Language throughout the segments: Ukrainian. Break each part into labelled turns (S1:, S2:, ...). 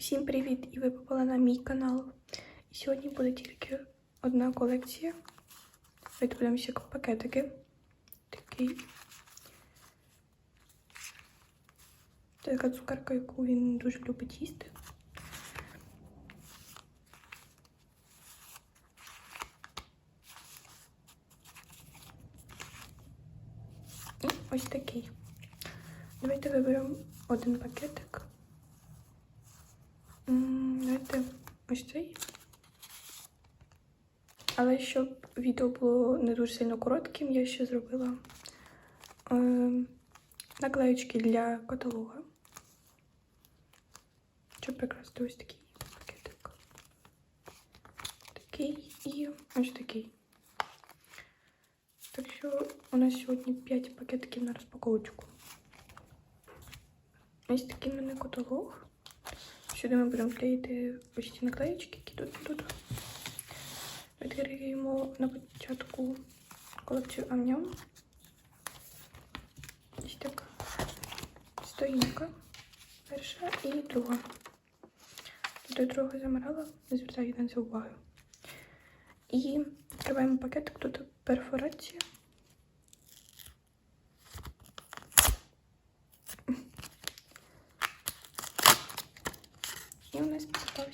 S1: Всім привіт! І ви попали на мій канал. І сьогодні буде тільки одна колекція. Подивимося пакетики. Такий. Це така цукерка, яку він дуже любить їсти. І ось такий. Давайте виберемо один пакетик. Давайте ось цей. Але щоб відео було не дуже сильно коротким, я ще зробила е, наклеючки для каталога. Щоб прикрасити ось такий пакетик. Такий і ось такий. Так що у нас сьогодні 5 пакетиків на розпаковочку. Ось такий мене каталог. Сюди ми будемо клеїти ось ці наклеїчки, які тут будуть. Відкриємо на початку колекцію Амням. Ось така сторінка. Перша і друга. Тут трохи замирала, не звертайте на це увагу. І відкриваємо пакетик, тут перфорація. І у нас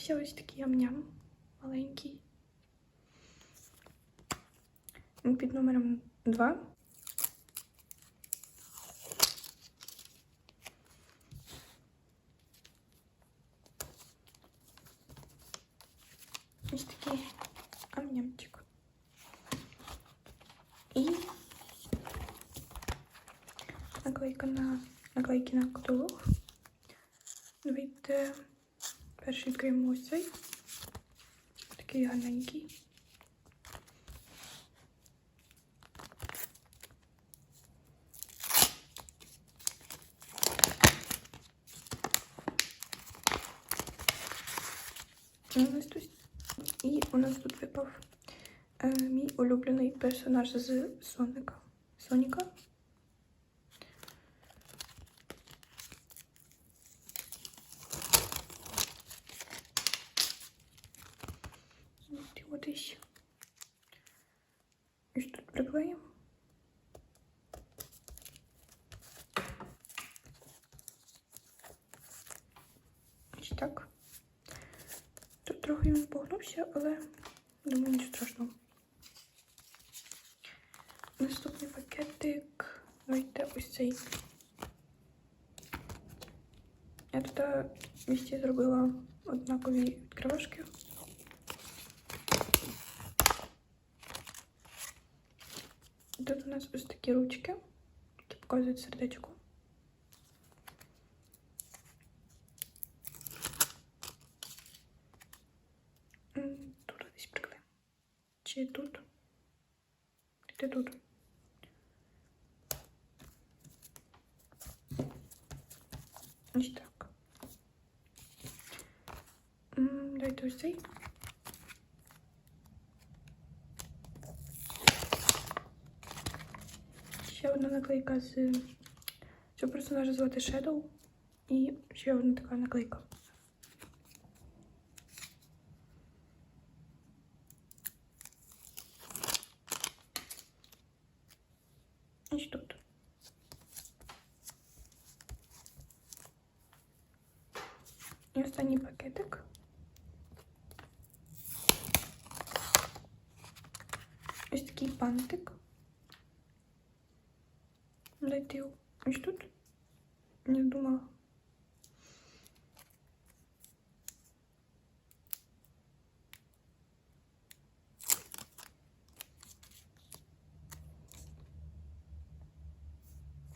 S1: попався ось такий амням маленький. Під номером 2. Ось такий амнямчик. І наклейка на наклейки на каталог. Давайте перший відкриємо ось цей. Такий гарненький. І у нас тут, випав е, мій улюблений персонаж з Соника. Соніка. Ось тут приклеїмо. Ось так. Тут трохи він погнувся, але думаю, нічого страшного. Наступний пакетик. Давайте ось цей. Я тут вісті зробила однакові відкривашки. Тут у нас ось такі ручки, які показують сердечко. Тут десь приклеїмо. Чи тут? Де тут? Ось так. М, Давайте ось цей. Ще одна наклейка з цього персонажа звати Shadow. І ще одна така наклейка. Ось тут. І останній пакетик. Ось такий пантик. Дайте ось тут. Не думала.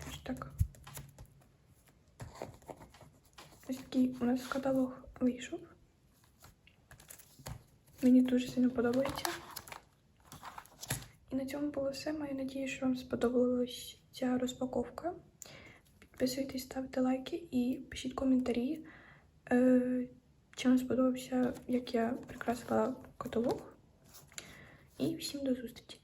S1: Ось так. Ось у нас каталог вийшов. Мені дуже сильно подобається. І на цьому було все. Маю надію, що вам сподобалась ця розпаковка. Підписуйтесь, ставте лайки і пишіть коментарі, е, чи вам сподобався, як я прикрасила каталог. І всім до зустрічі!